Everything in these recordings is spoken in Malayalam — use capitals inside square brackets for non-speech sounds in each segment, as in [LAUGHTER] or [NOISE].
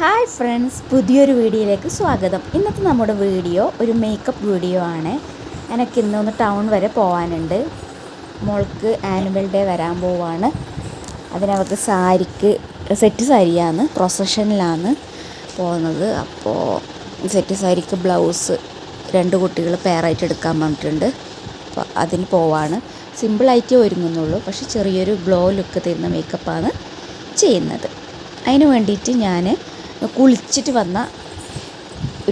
ഹായ് ഫ്രണ്ട്സ് പുതിയൊരു വീഡിയോയിലേക്ക് സ്വാഗതം. ഇന്നത്തെ നമ്മുടെ വീഡിയോ ഒരു മേക്കപ്പ് വീഡിയോ ആണ്. എനിക്ക് ഇന്നൊന്ന് ടൗൺ വരെ പോകാനുണ്ട് മോൾക്ക് ആനുവൽ ഡേ വരാൻ പോവാണ്. അതിനവർക്ക് സാരിക്ക് സെറ്റ് സാരിയാണ് പ്രൊസഷനിലാണ് പോകുന്നത്. അപ്പോൾ സെറ്റ് സാരിക്ക് ബ്ലൗസ് രണ്ട് കുട്ടികൾ പെയറായിട്ട് എടുക്കാൻ പറഞ്ഞിട്ടുണ്ട്. അപ്പോൾ അതിന് പോവാണ്. സിമ്പിളായിട്ടേ ഒരുങ്ങുന്നുള്ളൂ. പക്ഷെ ചെറിയൊരു ഗ്ലോ ലുക്ക് തരുന്ന മേക്കപ്പാണ് ചെയ്യുന്നത്. അതിന് വേണ്ടിയിട്ട് ഞാൻ കുളിച്ചിട്ട് വന്ന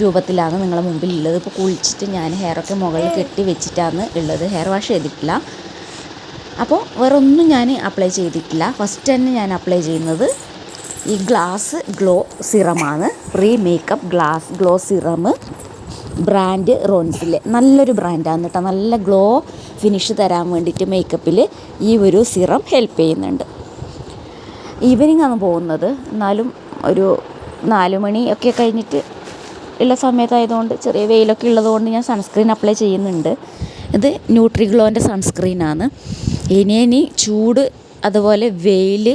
രൂപത്തിലാണ് നിങ്ങളെ മുമ്പിൽ ഉള്ളത് ഇപ്പോൾ കുളിച്ചിട്ട് ഞാൻ ഹെയറൊക്കെ മുകളിൽ കെട്ടി വെച്ചിട്ടാണ് ഉള്ളത്. ഹെയർ വാഷ് ചെയ്തിട്ടില്ല. അപ്പോൾ വേറെ ഒന്നും ഞാൻ അപ്ലൈ ചെയ്തിട്ടില്ല. ഫസ്റ്റ് തന്നെ ഞാൻ അപ്ലൈ ചെയ്യുന്നത് ഈ glass glow സിറമാണ്. Pre makeup glass glow serum brand റോൺസിലെ നല്ലൊരു ബ്രാൻഡാണ് കേട്ടോ നല്ല ഗ്ലോ ഫിനിഷ് തരാൻ വേണ്ടിയിട്ട് മേക്കപ്പിൽ ഈ ഒരു സിറം ഹെൽപ്പ് ചെയ്യുന്നുണ്ട്. ഈവനിങ് ആണ് പോകുന്നത്. എന്നാലും ഒരു നാല് മണി ഒക്കെ കഴിഞ്ഞിട്ട് ഉള്ള സമയത്തായതുകൊണ്ട് ചെറിയ വെയിലൊക്കെ ഉള്ളതുകൊണ്ട് ഞാൻ സൺസ്ക്രീൻ അപ്ലൈ ചെയ്യുന്നുണ്ട്. ഇത് ന്യൂട്രിഗ്ലോന്റെ സൺസ്ക്രീനാണ് ഇനി ഇനി ചൂട് അതുപോലെ വെയിൽ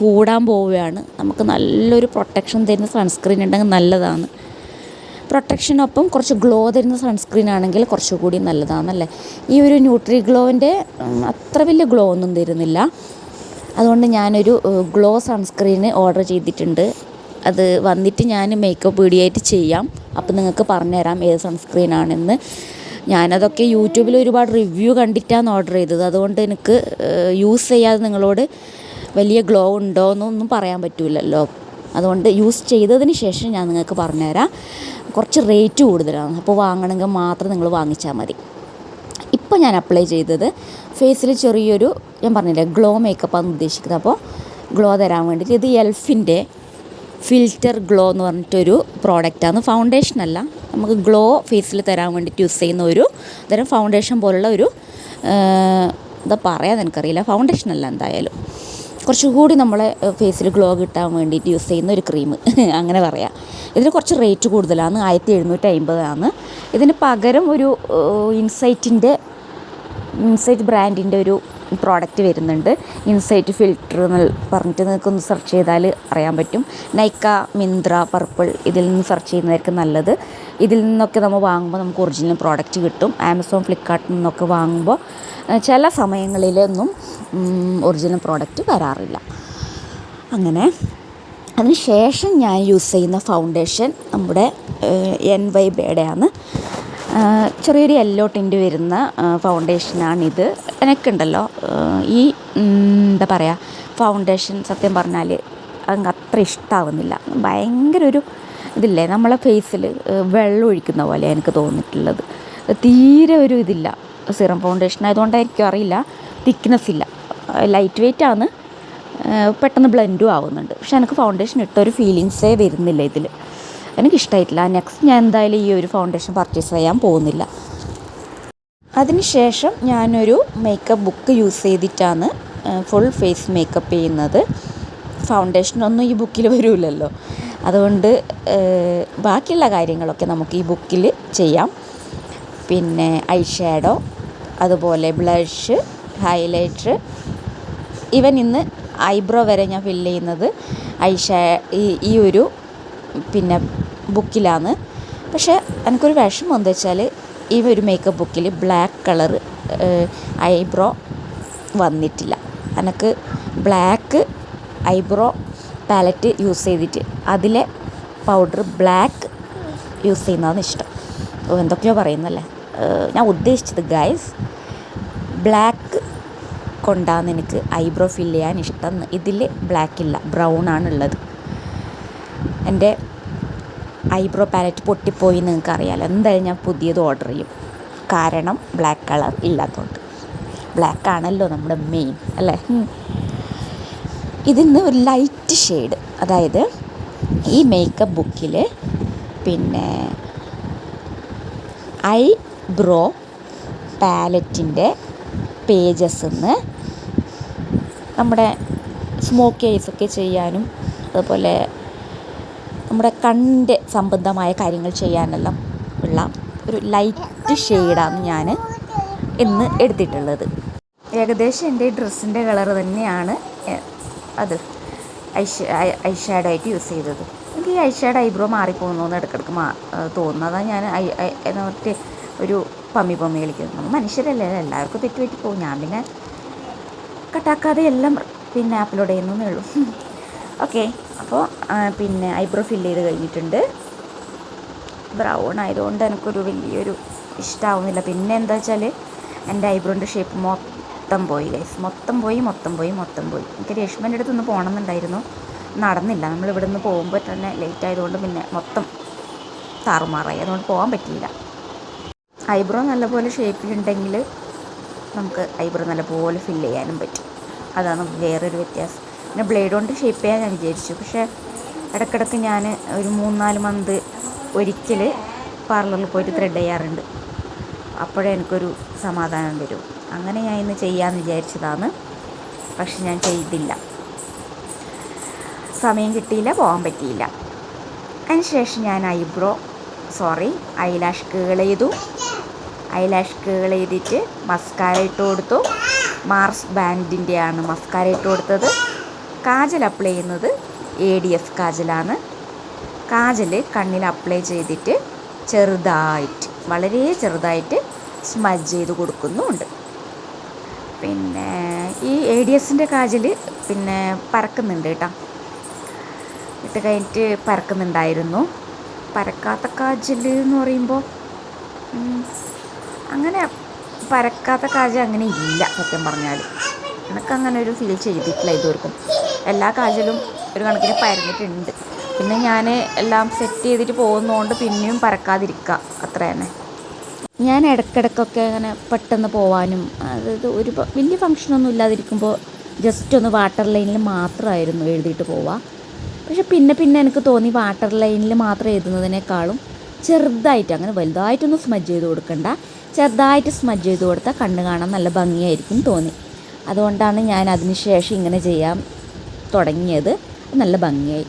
കൂടാൻ പോവുകയാണ്. നമുക്ക് നല്ലൊരു പ്രൊട്ടക്ഷൻ തരുന്ന സൺസ്ക്രീൻ ഉണ്ടെങ്കിൽ നല്ലതാണ്. പ്രൊട്ടക്ഷനൊപ്പം കുറച്ച് ഗ്ലോ തരുന്ന സൺസ്ക്രീൻ ആണെങ്കിൽ കുറച്ചുകൂടി നല്ലതാണല്ലേ? ഈ ഒരു ന്യൂട്രി ഗ്ലോവിന്റെ അത്ര വലിയ ഗ്ലോ ഒന്നും തരുന്നില്ല. അതുകൊണ്ട് ഞാനൊരു ഗ്ലോ സൺസ്ക്രീന് ഓർഡർ ചെയ്തിട്ടുണ്ട്. അത് വന്നിട്ട് ഞാൻ മേക്കപ്പ് വീഡിയോയിട്ട് ചെയ്യാം. അപ്പോൾ നിങ്ങൾക്ക് പറഞ്ഞുതരാം ഏത് സൺസ്ക്രീൻ ആണെന്ന്. ഞാനതൊക്കെ യൂട്യൂബിൽ ഒരുപാട് റിവ്യൂ കണ്ടിട്ടാണ് ഓർഡർ ചെയ്തത്. അതുകൊണ്ട് എനിക്ക് യൂസ് ചെയ്യാതെ നിങ്ങളോട് വലിയ ഗ്ലോ ഉണ്ടോ എന്നൊന്നും പറയാൻ പറ്റില്ലല്ലോ അതുകൊണ്ട് യൂസ് ചെയ്തതിന് ശേഷം ഞാൻ നിങ്ങൾക്ക് പറഞ്ഞുതരാം. കുറച്ച് റേറ്റ് കൂടുതലാണ്. അപ്പോൾ വാങ്ങണമെങ്കിൽ മാത്രം നിങ്ങൾ വാങ്ങിച്ചാൽ മതി. ഇപ്പോൾ ഞാൻ അപ്ലൈ ചെയ്തത് ഫേസിൽ ചെറിയൊരു ഞാൻ പറഞ്ഞില്ലേ ഗ്ലോ മേക്കപ്പാണ് ഉദ്ദേശിക്കുന്നത്. അപ്പോൾ ഗ്ലോ തരാൻ വേണ്ടിയിട്ട് ഇത് എൽഫിന്റെ ഫിൽറ്റർ ഗ്ലോ എന്ന് പറഞ്ഞിട്ടൊരു പ്രോഡക്റ്റാണ്. ഫൗണ്ടേഷൻ അല്ല. നമുക്ക് ഗ്ലോ ഫേസിൽ തരാൻ വേണ്ടിയിട്ട് യൂസ് ചെയ്യുന്ന ഒരു തരം ഫൗണ്ടേഷൻ പോലുള്ള ഒരു എന്താ പറയാൻ എനിക്കറിയില്ല. ഫൗണ്ടേഷൻ അല്ല എന്തായാലും. കുറച്ചുകൂടി നമ്മളെ ഫേസിൽ ഗ്ലോ കിട്ടാൻ വേണ്ടിയിട്ട് യൂസ് ചെയ്യുന്ന ഒരു ക്രീം [LAUGHS] അങ്ങനെ പറയാം. ഇതിന് കുറച്ച് റേറ്റ് കൂടുതലാണ്. ആയിരത്തി എഴുന്നൂറ്റി അമ്പതാണ് ഇതിന് പകരം ഒരു ഇൻസൈറ്റിന്റെ ഇൻസൈറ്റ് ബ്രാൻഡിന്റെ ഒരു പ്രോഡക്റ്റ് വരുന്നുണ്ട്. ഇൻസൈറ്റ് ഫിൽറ്റർ എന്ന് പറഞ്ഞിട്ട് നിങ്ങൾക്ക് ഒന്ന് സെർച്ച് ചെയ്താൽ അറിയാൻ പറ്റും. നൈക്ക മിന്ത്ര പർപ്പിൾ ഇതിൽ നിന്ന് സെർച്ച് ചെയ്യുന്നതായിരിക്കും നല്ലത്. ഇതിൽ നിന്നൊക്കെ നമ്മൾ വാങ്ങുമ്പോൾ നമുക്ക് ഒറിജിനൽ പ്രോഡക്റ്റ് കിട്ടും. ആമസോൺ ഫ്ലിപ്കാർട്ടിൽ നിന്നൊക്കെ വാങ്ങുമ്പോൾ ചില സമയങ്ങളിലൊന്നും ഒറിജിനൽ പ്രോഡക്റ്റ് വരാറില്ല. അങ്ങനെ. അതിന് ശേഷം ഞാൻ യൂസ് ചെയ്യുന്ന ഫൗണ്ടേഷൻ നമ്മുടെ എൻ വൈ ബേഡയാണ് ചെറിയൊരു യെല്ലോ ടിന്റ് വരുന്ന ഫൗണ്ടേഷനാണിത് എനിക്കുണ്ടല്ലോ ഈ എന്താ പറയുക ഫൗണ്ടേഷൻ സത്യം പറഞ്ഞാൽ അങ്ങ് അത്ര ഇഷ്ടമാവുന്നില്ല ഭയങ്കര ഒരു ഇതില്ലേ നമ്മളെ ഫേസിൽ വെള്ളം ഒഴിക്കുന്ന പോലെ എനിക്ക് തോന്നിയിട്ടുള്ളത്. തീരെ ഒരു ഇതില്ല. സിറം ഫൗണ്ടേഷൻ ആയതുകൊണ്ടായിരിക്കും അറിയില്ല. തിക്നെസ് ഇല്ല. ലൈറ്റ് വെയിറ്റ് ആണ്. പെട്ടെന്ന് ബ്ലെൻഡും ആവുന്നുണ്ട്. പക്ഷെ എനിക്ക് ഫൗണ്ടേഷൻ ഇട്ടൊരു ഫീലിങ്സേ വരുന്നില്ല ഇതിൽ എനിക്കിഷ്ടമായിട്ടില്ല നെക്സ്റ്റ് ഞാൻ എന്തായാലും ഈ ഒരു ഫൗണ്ടേഷൻ പർച്ചേസ് ചെയ്യാൻ പോകുന്നില്ല. അതിനുശേഷം ഞാനൊരു മേക്കപ്പ് ബുക്ക് യൂസ് ചെയ്തിട്ടാണ് ഫുൾ ഫേസ് മേക്കപ്പ് ചെയ്യുന്നത്. ഫൗണ്ടേഷനൊന്നും ഈ ബുക്കിൽ വരില്ലല്ലോ അതുകൊണ്ട് ബാക്കിയുള്ള കാര്യങ്ങളൊക്കെ നമുക്ക് ഈ ബുക്കിൽ ചെയ്യാം. പിന്നെ ഐ ഷാഡോ അതുപോലെ ബ്ലഷ് ഹൈലൈറ്റർ ഇവൻ ഇന്ന് ഐബ്രോ വരെ ഞാൻ ഫില്ല് ചെയ്യുന്നത് ഐ ഷാ ഈ ഒരു പിന്നെ ബുക്കിലാണ്. പക്ഷേ എനിക്കൊരു വിഷമം എന്താ വെച്ചാൽ ഈ ഒരു മേക്കപ്പ് ബുക്കിൽ ബ്ലാക്ക് കളർ ഐബ്രോ വന്നിട്ടില്ല. എനിക്ക് ബ്ലാക്ക് ഐബ്രോ പാലറ്റ് യൂസ് ചെയ്തിട്ട് അതിലെ പൗഡർ ബ്ലാക്ക് യൂസ് ചെയ്യുന്നതാണ് ഇഷ്ടം. എന്തൊക്കെയോ പറയുന്നല്ലേ? ഞാൻ ഉദ്ദേശിച്ചത് ഗൈസ് ബ്ലാക്ക് കൊണ്ടാണ് എനിക്ക് ഐബ്രോ ഫില്ല് ചെയ്യാൻ ഇഷ്ടം. ഇതിൽ ബ്ലാക്ക് ഇല്ല ബ്രൗൺ ആണുള്ളത്. എന്റെ ഐബ്രോ പാലറ്റ് പൊട്ടിപ്പോയി നിങ്ങൾക്ക് അറിയാമല്ലോ എന്തായാലും ഞാൻ പുതിയത് ഓർഡർ ചെയ്യും. കാരണം ബ്ലാക്ക് കളർ ഇല്ലാത്തതുകൊണ്ട് ബ്ലാക്ക് ആണല്ലോ നമ്മുടെ മെയിൻ അല്ലേ? ഇതിന്ന് ഒരു ലൈറ്റ് ഷെയ്ഡ് അതായത് ഈ മേക്കപ്പ് ബുക്കിൽ പിന്നെ ഐ ബ്രോ പാലറ്റിന്റെ പേജസ് നിന്ന് നമ്മുടെ സ്മോക്ക് ഐസൊക്കെ ചെയ്യാനും അതുപോലെ നമ്മുടെ കണ്ണിന്റെ സംബന്ധമായ കാര്യങ്ങൾ ചെയ്യാനെല്ലാം ഉള്ള ഒരു ലൈറ്റ് ഷെയ്ഡാണ് ഞാൻ ഇന്ന് എടുത്തിട്ടുള്ളത്. ഏകദേശം എന്റെ ഡ്രസ്സിന്റെ കളർ തന്നെയാണ് അത് ഐ ഐ ആയിട്ട് യൂസ് ചെയ്തത്. എനിക്ക് ഈ ഐഷാഡ് ഐബ്രോ മാറിപ്പോകുന്നു ഇടയ്ക്കിടയ്ക്ക് മാ തോന്നുന്നതാണ് ഞാൻ ഐ എന്നിട്ട് ഒരു പമ്മി പമ്മി കളിക്കുന്നത്. നമ്മൾ മനുഷ്യരല്ലേ എല്ലാവർക്കും തെറ്റുപറ്റി പോകും ഞാൻ പിന്നെ കട്ടാക്കാതെ എല്ലാം പിന്നെ അപ്ലോഡ് ചെയ്യുന്നേ ഉള്ളൂ. [LAUGHS] ഓക്കെ. അപ്പോൾ പിന്നെ ഐബ്രോ ഫില്ല് ചെയ്ത് കഴിഞ്ഞിട്ടുണ്ട്. ബ്രൗൺ ആയതുകൊണ്ട് എനിക്കൊരു വലിയൊരു ഇഷ്ടമാവുന്നില്ല പിന്നെ എന്താ വെച്ചാൽ എന്റെ ഐബ്രോന്റെ ഷേപ്പ് മൊത്തം പോയി ഗൈസ് മൊത്തം പോയി മൊത്തം പോയി മൊത്തം പോയി. എനിക്ക് രേഷ്മന്റെ അടുത്ത് ഒന്ന് പോകണമെന്നുണ്ടായിരുന്നു. നടന്നില്ല. നമ്മൾ ഇവിടെ നിന്ന് പോകുമ്പോൾ തന്നെ ലേറ്റ് ആയതുകൊണ്ട് പിന്നെ മൊത്തം താറുമാറായി. അതുകൊണ്ട് പോകാൻ പറ്റിയില്ല. ഐബ്രോ നല്ലപോലെ ഷേപ്പിലുണ്ടെങ്കിൽ നമുക്ക് ഐബ്രോ നല്ലപോലെ ഫില്ല് ചെയ്യാനും പറ്റും. അതാണ് വേറൊരു വ്യത്യാസം. പിന്നെ ബ്ലേഡ് കൊണ്ട് ഷേപ്പ് ചെയ്യാൻ ഞാൻ വിചാരിച്ചു. പക്ഷേ ഇടയ്ക്കിടയ്ക്ക് ഞാൻ ഒരു മൂന്നാൽ മന്ത് ഒരിക്കൽ പാർലറിൽ പോയിട്ട് ത്രെഡ് ചെയ്യാറുണ്ട്. അപ്പോഴേ എനിക്കൊരു സമാധാനം വരും. അങ്ങനെ ഞാൻ ഇന്ന് ചെയ്യാമെന്ന് വിചാരിച്ചതാണ്. പക്ഷെ ഞാൻ ചെയ്തില്ല. സമയം കിട്ടിയില്ല പോകാൻ പറ്റിയില്ല. അതിനുശേഷം ഞാൻ ഐബ്രോ സോറി ഐലാഷ് കേൾ ചെയ്തു. ഐലാഷ് കേൾ ചെയ്തിട്ട് മസ്കാര ഇട്ട് കൊടുത്തു. മാർസ് ബാൻഡിന്റെയാണ് മസ്കാര ഇട്ട് കൊടുത്തത്. കാജൽ അപ്ലൈ ചെയ്യുന്നത് എ ഡി എഫ് കാജലാണ്. കാജൽ കണ്ണിൽ അപ്ലൈ ചെയ്തിട്ട് ചെറുതായിട്ട് വളരെ ചെറുതായിട്ട് സ്മജ് ചെയ്ത് കൊടുക്കുന്നുമുണ്ട് പിന്നെ ഈ എ ഡി എസിന്റെ കാജൽ പിന്നെ പരക്കുന്നുണ്ട് കേട്ടോ. ഇട്ട് കഴിഞ്ഞിട്ട് പരക്കുന്നുണ്ടായിരുന്നു. പരക്കാത്ത കാജൽ എന്ന് പറയുമ്പോൾ അങ്ങനെ പരക്കാത്ത കാജൽ അങ്ങനെ ഇല്ല സത്യം പറഞ്ഞാൽ എനിക്ക് അങ്ങനെ ഒരു ഫീൽ ചെയ്തിട്ടില്ല ഇതുവരെക്കും. എല്ലാ കാജലും ഒരു കണക്കിന് പരന്നിട്ടുണ്ട്. പിന്നെ ഞാൻ എല്ലാം സെറ്റ് ചെയ്തിട്ട് പോകുന്നതുകൊണ്ട് പിന്നെയും പരക്കാതിരിക്കുക അത്ര തന്നെ. ഞാൻ ഇടയ്ക്കിടയ്ക്കൊക്കെ അങ്ങനെ പെട്ടെന്ന് പോവാനും അതായത് ഒരു വലിയ ഫങ്ഷനൊന്നും ഇല്ലാതിരിക്കുമ്പോൾ ജസ്റ്റ് ഒന്ന് വാട്ടർ ലൈനിൽ മാത്രമായിരുന്നു എഴുതിയിട്ട് പോവുക പക്ഷെ പിന്നെ പിന്നെ എനിക്ക് തോന്നി വാട്ടർ ലൈനിൽ മാത്രം എഴുതുന്നതിനേക്കാളും ചെറുതായിട്ട് അങ്ങനെ വലുതായിട്ടൊന്നും സ്മജ് ചെയ്ത് കൊടുക്കണ്ട. ചെറുതായിട്ട് സ്മജ് ചെയ്ത് കൊടുത്താൽ കണ്ണ് കാണാൻ നല്ല ഭംഗിയായിരിക്കും തോന്നി. അതുകൊണ്ടാണ് ഞാൻ അതിന് ശേഷം ഇങ്ങനെ ചെയ്യാൻ തുടങ്ങിയത്. നല്ല ഭംഗിയായി.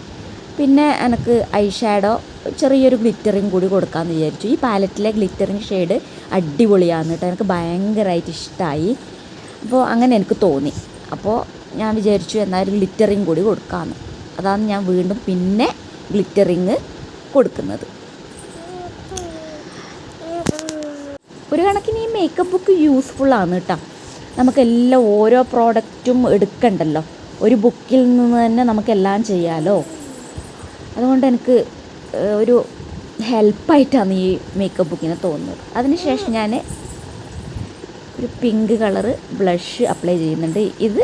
പിന്നെ എനിക്ക് ഐ ഷാഡോ ചെറിയൊരു ഗ്ലിറ്ററിങ് കൂടി കൊടുക്കാമെന്ന് വിചാരിച്ചു. ഈ പാലറ്റിലെ ഗ്ലിറ്ററിങ് ഷെയ്ഡ് അടിപൊളിയാണ് കേട്ടോ. എനിക്ക് ഭയങ്കരമായിട്ട് ഇഷ്ടമായി അപ്പോൾ അങ്ങനെ എനിക്ക് തോന്നി. അപ്പോൾ ഞാൻ വിചാരിച്ചു എന്നാൽ ഒരു ഗ്ലിറ്ററിങ് കൂടി കൊടുക്കാമെന്ന് അതാണ് ഞാൻ വീണ്ടും പിന്നെ ഗ്ലിറ്ററിങ് കൊടുക്കുന്നത്. ഒരു കണക്കിന് ഈ മേക്കപ്പ് ബുക്ക് യൂസ്ഫുള്ളാണ് കേട്ടോ. നമുക്കെല്ലാം ഓരോ പ്രോഡക്റ്റും എടുക്കണ്ടല്ലോ. ഒരു ബുക്കിൽ നിന്ന് തന്നെ നമുക്കെല്ലാം ചെയ്യാമല്ലോ അതുകൊണ്ട് എനിക്ക് ഒരു ഹെൽപ്പായിട്ടാണ് ഈ മേക്കപ്പ് ബുക്കിനെ തോന്നുന്നത്. അതിനുശേഷം ഞാൻ ഒരു പിങ്ക് കളറ് ബ്ലഷ് അപ്ലൈ ചെയ്യുന്നുണ്ട്. ഇത്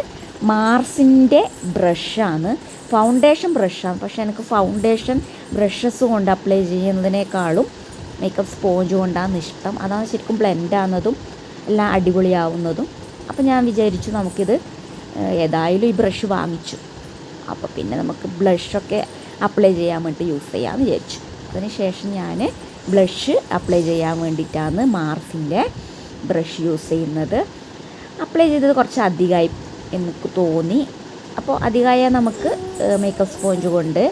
മാർസിന്റെ ബ്രഷാണ് ഫൗണ്ടേഷൻ ബ്രഷാണ് പക്ഷേ എനിക്ക് ഫൗണ്ടേഷൻ ബ്രഷസ് കൊണ്ട് അപ്ലൈ ചെയ്യുന്നതിനേക്കാളും മേക്കപ്പ് സ്പോഞ്ച് കൊണ്ടാണ് ഇഷ്ടം. അതാണ് ശരിക്കും ബ്ലെൻഡ് ആവുന്നതും എല്ലാം അടിപൊളിയാവുന്നതും. അപ്പോൾ ഞാൻ വിചാരിച്ചു നമുക്കിത് ഏതായാലും ഈ ബ്രഷ് വാങ്ങിച്ചു. അപ്പോൾ പിന്നെ നമുക്ക് ബ്ലഷൊക്കെ അപ്ലൈ ചെയ്യാൻ വേണ്ടി യൂസ് ചെയ്യാമെന്ന് വിചാരിച്ചു. അതിന് ശേഷം ഞാൻ ബ്ലഷ് അപ്ലൈ ചെയ്യാൻ വേണ്ടിയിട്ടാണ് മാർസിന്റെ ബ്രഷ് യൂസ് ചെയ്യുന്നത്. അപ്ലൈ ചെയ്തത് കുറച്ച് അധികമായി എനിക്ക് തോന്നി. അപ്പോൾ അധികമായ നമുക്ക് മേക്കപ്പ് സ്പോഞ്ച് കൊണ്ട്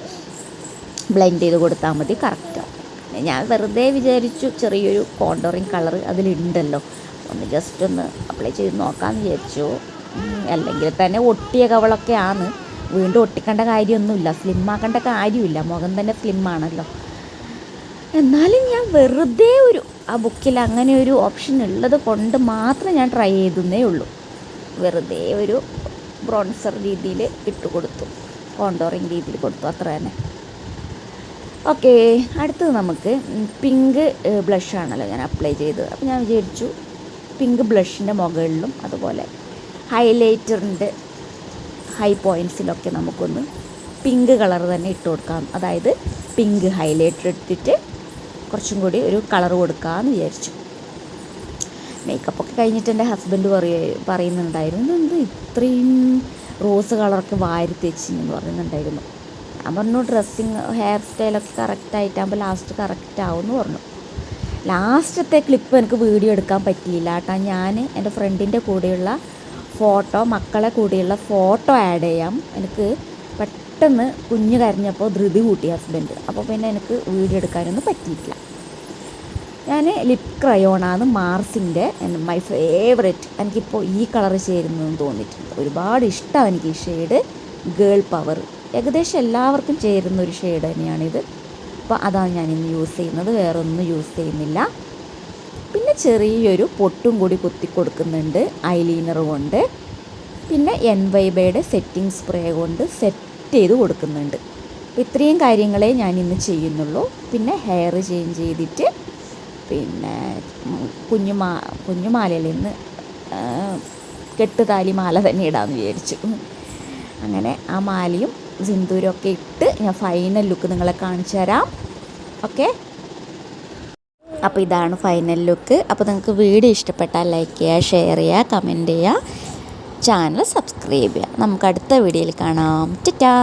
ബ്ലെൻഡ് ചെയ്ത് കൊടുത്താൽ മതി കറക്റ്റാവും ഞാൻ വെറുതെ വിചാരിച്ചു ചെറിയൊരു കോണ്ടറിങ് കളർ അതിലുണ്ടല്ലോ. ഒന്ന് ജസ്റ്റ് ഒന്ന് അപ്ലൈ ചെയ്ത് നോക്കാമെന്ന് വിചാരിച്ചു. അല്ലെങ്കിൽ തന്നെ ഒട്ടിയ കവളൊക്കെ ആണ് വീണ്ടും ഒട്ടിക്കേണ്ട കാര്യമൊന്നുമില്ല. സ്ലിം ആക്കേണ്ട കാര്യമില്ല. മുഖം തന്നെ സ്ലിം ആണല്ലോ എന്നാലും ഞാൻ വെറുതെ ഒരു ആ ബുക്കിൽ അങ്ങനെ ഒരു ഓപ്ഷൻ ഉള്ളത് കൊണ്ട് മാത്രം ഞാൻ ട്രൈ ചെയ്തേ ഉള്ളൂ. വെറുതെ ഒരു ബ്രോൺസർ രീതിയിൽ ഇട്ട് കൊടുത്തു. കോണ്ടോറിങ് രീതിയിൽ കൊടുത്തു. അത്ര തന്നെ. ഓക്കെ അടുത്തത് നമുക്ക് പിങ്ക് ബ്ലഷാണല്ലോ ഞാൻ അപ്ലൈ ചെയ്തത്. അപ്പോൾ ഞാൻ വിചാരിച്ചു പിങ്ക് ബ്ലഷിന്റെ മുകളിലും അതുപോലെ ഹൈലൈറ്ററിന്റെ ഹൈ പോയിന്റ്സിലൊക്കെ നമുക്കൊന്ന് പിങ്ക് കളർ തന്നെ ഇട്ട് കൊടുക്കാം. അതായത് പിങ്ക് ഹൈലൈറ്റർ ഇട്ടിട്ട് കുറച്ചും കൂടി ഒരു കളർ കൊടുക്കാമെന്ന് വിചാരിച്ചു. മേക്കപ്പ് ഒക്കെ കഴിഞ്ഞിട്ട് എന്റെ ഹസ്ബൻഡ് പറയ പറയുന്നുണ്ടായിരുന്നു എന്ത് ഇത്രയും റോസ് കളറൊക്കെ വാരി തേച്ചെന്ന് പറയുന്നുണ്ടായിരുന്നു. ഞാൻ പറഞ്ഞു ഡ്രസ്സിങ് ഹെയർ സ്റ്റൈലൊക്കെ കറക്റ്റായിട്ടാകുമ്പോൾ ലാസ്റ്റ് കറക്റ്റ് ആവുമെന്ന് പറഞ്ഞു. ലാസ്റ്റത്തെ ക്ലിപ്പ് എനിക്ക് വീഡിയോ എടുക്കാൻ പറ്റിയില്ല. കേട്ടോ ഞാൻ എന്റെ ഫ്രണ്ടിന്റെ കൂടെയുള്ള ഫോട്ടോ മക്കളെ കൂടിയുള്ള ഫോട്ടോ ആഡ് ചെയ്യാം. എനിക്ക് പെട്ടെന്ന് കുഞ്ഞ് കരഞ്ഞപ്പോൾ ധൃതി കൂട്ടി ഹസ്ബൻഡ് അപ്പോൾ പിന്നെ എനിക്ക് വീഡിയോ എടുക്കാനൊന്നും പറ്റിയിട്ടില്ല. ഞാൻ ലിപ് ക്രയോണാണ് മാർസിന്റെ മൈ ഫേവറേറ്റ് എനിക്കിപ്പോൾ ഈ കളർ ചേരുന്നതെന്ന് തോന്നിയിട്ടുണ്ട്. ഒരുപാട് ഇഷ്ടമാണ് എനിക്ക് ഈ ഷെയ്ഡ് ഗേൾ പവർ ഏകദേശം എല്ലാവർക്കും ചേരുന്ന ഒരു ഷെയ്ഡ് തന്നെയാണിത്. അപ്പോൾ അതാണ് ഞാൻ യൂസ് ചെയ്യുന്നത്. വേറൊന്നും യൂസ് ചെയ്യുന്നില്ല. ചെറിയൊരു പൊട്ടും കൂടി കുത്തി കൊടുക്കുന്നുണ്ട്. ഐലൈനർ കൊണ്ട്. പിന്നെ എൻ വൈബയുടെ സെറ്റിംഗ് സ്പ്രേ കൊണ്ട് സെറ്റ് ചെയ്ത് കൊടുക്കുന്നുണ്ട്. ഇത്രയും കാര്യങ്ങളെ ഞാൻ ഇന്ന് ചെയ്യുന്നുള്ളൂ. പിന്നെ ഹെയർ ചേഞ്ച് ചെയ്തിട്ട് പിന്നെ കുഞ്ഞുമാ കുഞ്ഞുമാലയിൽ നിന്ന് കെട്ടുതാലി മാല തന്നെ ഇടാമെന്ന് വിചാരിച്ചു. അങ്ങനെ ആ മാലയും സിന്ദൂരമൊക്കെ ഇട്ട് ഞാൻ ഫൈനൽ ലുക്ക് നിങ്ങളെ കാണിച്ചു തരാം. ഓക്കെ അപ്പോൾ ഇതാണ് ഫൈനൽ ലുക്ക് അപ്പോൾ നിങ്ങൾക്ക് വീഡിയോ ഇഷ്ടപ്പെട്ടാൽ ലൈക്ക് ചെയ്യുക ഷെയർ ചെയ്യുക കമന്റ് ചെയ്യുക. ചാനൽ സബ്സ്ക്രൈബ് ചെയ്യുക. നമുക്ക് അടുത്ത വീഡിയോയിൽ കാണാം. ടാ